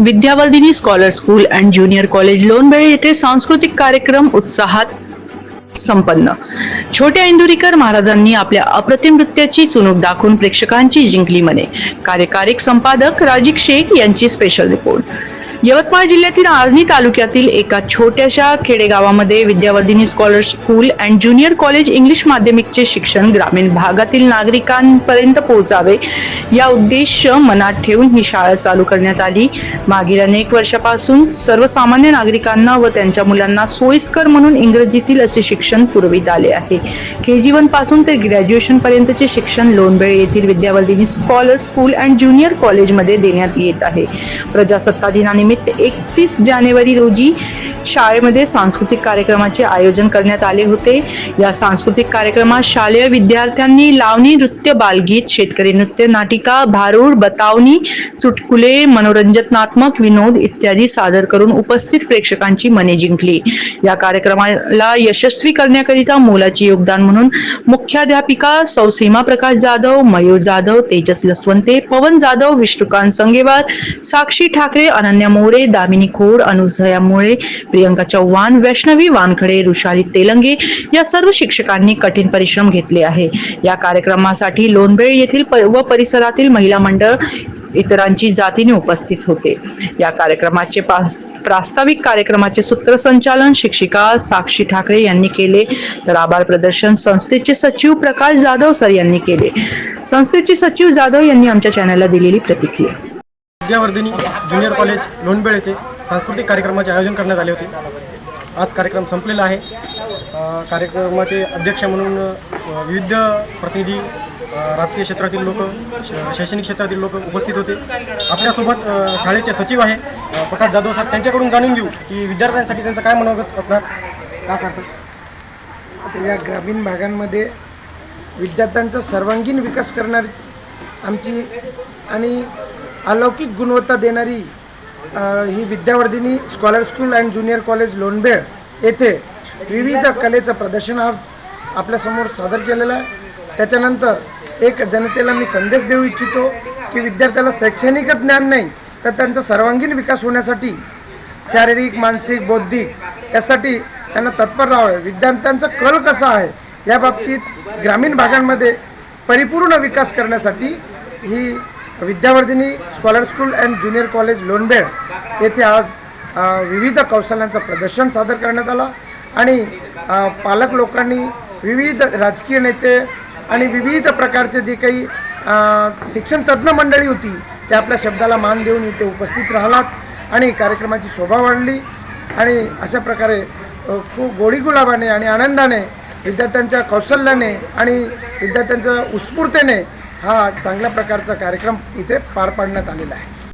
Vidyavardhini scholar school and junior college Lonbele येथे सांस्कृतिक कार्यक्रम उत्साहात संपन्न. छोट्या इंदुरीकर महाराजांनी आपल्या अप्रतिम नृत्याची चुणूक दाखवून प्रेक्षकांची जिंकली मने. कार्यकारी संपादक राजिक शेख यांची स्पेशल रिपोर्ट यवतमाळ जिल्ह्यातील आर्णी तालुक्यातील एका छोट्याशा खेडेगावामध्ये Vidyavardhini scholar school and junior college English माध्यमिकचे शिक्षण ग्रामीण भागातील नागरिकांपर्यंत पोहोचावे या उद्देश मनात ठेवून ही शाळा चालू करण्यात आली. मागील अनेक वर्षापासून सर्वसामान्य नागरिकांना व त्यांच्या मुलांना सोयीस्कर म्हणून इंग्रजीतील असे शिक्षण पुरवित आले आहे. के जी वनपासून ते ग्रॅज्युएशन पर्यंतचे शिक्षण लोणबेळ येथील Vidyavardhini scholar school and junior कॉलेजमध्ये देण्यात येत आहे. प्रजासत्ता दिनानिमित्त एकतीस जानेवारी रोजी शाळेमध्ये सांस्कृतिक कार्यक्रमाचे आयोजन करण्यात आले होते. या सांस्कृतिक कार्यक्रमात शालेय विद्यार्थ्यांनी लावणी नृत्य बालगीत शेतकरी नृत्य नाटिका भारूड बतावणी चुटकुले मनोरंजनात्मक विनोद इत्यादी सादर करून उपस्थित प्रेक्षकांची मने जिंकली. या कार्यक्रमाला यशस्वी करण्याकरिता मोलाचे योगदान म्हणून मुख्याध्यापिका सौसीमा प्रकाश जाधव मयूर जाधव तेजस लसवंते पवन जाधव विष्णुकांत संगेवार साक्षी ठाकरे अनन्या मोरे दामिनी खोड अनुसया मुळे प्रियंका चव्हाण वैष्णवी वानखडे ऋषाली तेलंगे या सर्व शिक्षकांनी कठीण परिश्रम घेतले आहे. या कार्यक्रमासाठी लोणबेळ येथील प- व परिसरातील महिला मंडळ इतरांची जातीने उपस्थित होते. या कार्यक्रमाचे प्रास्ताविक कार्यक्रमाचे सूत्रसंचालन शिक्षिका साक्षी ठाकरे यांनी केले. तर आभार प्रदर्शन संस्थेचे सचिव प्रकाश जाधव सर यांनी केले. संस्थेचे सचिव जाधव यांनी आमच्या चॅनलला दिलेली प्रतिक्रिया. विद्यावर्धिनी ज्युनियर कॉलेज लोणबेळ येथे सांस्कृतिक कार्यक्रमाचे आयोजन करण्यात आले होते. आज कार्यक्रम संपलेला आहे. कार्यक्रमाचे अध्यक्ष म्हणून विविध प्रतिनिधी राजकीय क्षेत्रातील लोक शैक्षणिक क्षेत्रातील लोक उपस्थित होते. आपल्यासोबत शाळेचे सचिव आहे प्रकाश जाधव सर त्यांच्याकडून जाणून घेऊ की विद्यार्थ्यांसाठी त्यांचं काय मनोगत असणार. का सर? आता या ग्रामीण भागांमध्ये विद्यार्थ्यांचा सर्वांगीण विकास करणारी आमची आणि अलौकिक गुणवत्ता देणारी ही Vidyavardhini scholar school and junior college Lonbel येथे विविध कलेचं प्रदर्शन आज आपल्यासमोर सादर केलेलं आहे. त्याच्यानंतर एक जनतेला मी संदेश देऊ इच्छितो की विद्यार्थ्याला शैक्षणिक ज्ञान नाही तर त्यांचा सर्वांगीण विकास होण्यासाठी शारीरिक मानसिक बौद्धिक यासाठी त्यांना तत्पर राहावे. विद्यार्थ्यांचा कल कसा आहे या बाबतीत ग्रामीण भागांमध्ये परिपूर्ण विकास करण्यासाठी ही Vidyavardhini scholar school and junior college Lonbed येथे आज विविध कौशल्यांचं प्रदर्शन सादर करण्यात आलं आणि पालक लोकांनी विविध राजकीय नेते आणि विविध प्रकारचे जे काही शिक्षण तज्ज्ञ मंडळी होती ते आपल्या शब्दाला मान देऊन इथे उपस्थित राहिलात आणि कार्यक्रमाची शोभा वाढली आणि अशा प्रकारे खूप गोडी गुलाबाने आणि आनंदाने विद्यार्थ्यांच्या कौशल्याने आणि विद्यार्थ्यांच्या उत्स्फूर्तेने हा चांगल्या प्रकारचा कार्यक्रम इथे पार पाडण्यात आलेला आहे.